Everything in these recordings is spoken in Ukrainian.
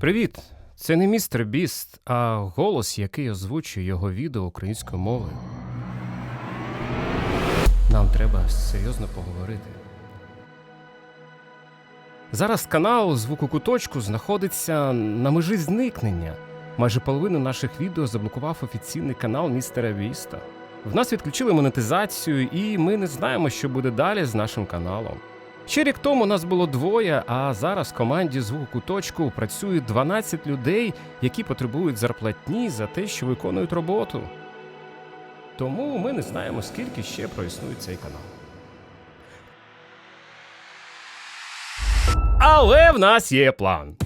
Привіт! Це не містер Біст, а голос, який озвучує його відео українською мовою. Нам треба серйозно поговорити. Зараз канал Звуку куточку знаходиться на межі зникнення. Майже половину наших відео заблокував офіційний канал містера Біста. В нас відключили монетизацію, і ми не знаємо, що буде далі з нашим каналом. Ще рік тому нас було двоє, а зараз в команді звуку куточку працює 12 людей, які потребують зарплатні за те, що виконують роботу. Тому ми не знаємо, скільки ще проіснує цей канал. Але в нас є план.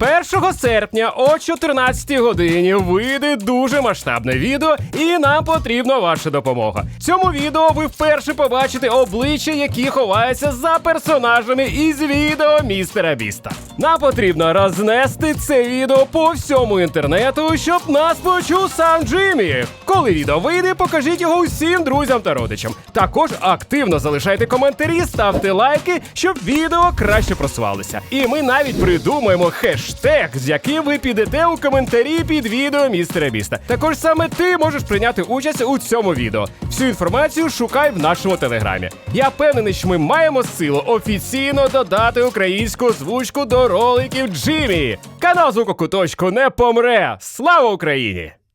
1 серпня о 14 годині вийде дуже масштабне відео, і нам потрібна ваша допомога. В цьому відео ви вперше побачите обличчя, які ховаються за персонажами із відео містера Біста. Нам потрібно рознести це відео по всьому інтернету, щоб нас почув сам Джиммі. Коли відео вийде, покажіть його усім друзям та родичам. Також активно залишайте коментарі, ставте лайки, щоб відео краще просувалося. І ми навіть придумаємо хештег, з яким ви підете у коментарі під відео містера Біста. Також саме ти можеш прийняти участь у цьому відео. Всю інформацію шукай в нашому телеграмі. Я впевнений, що ми маємо силу офіційно додати українську озвучку до роликів Джиммі. Канал звукокуточку не помре. Слава Україні!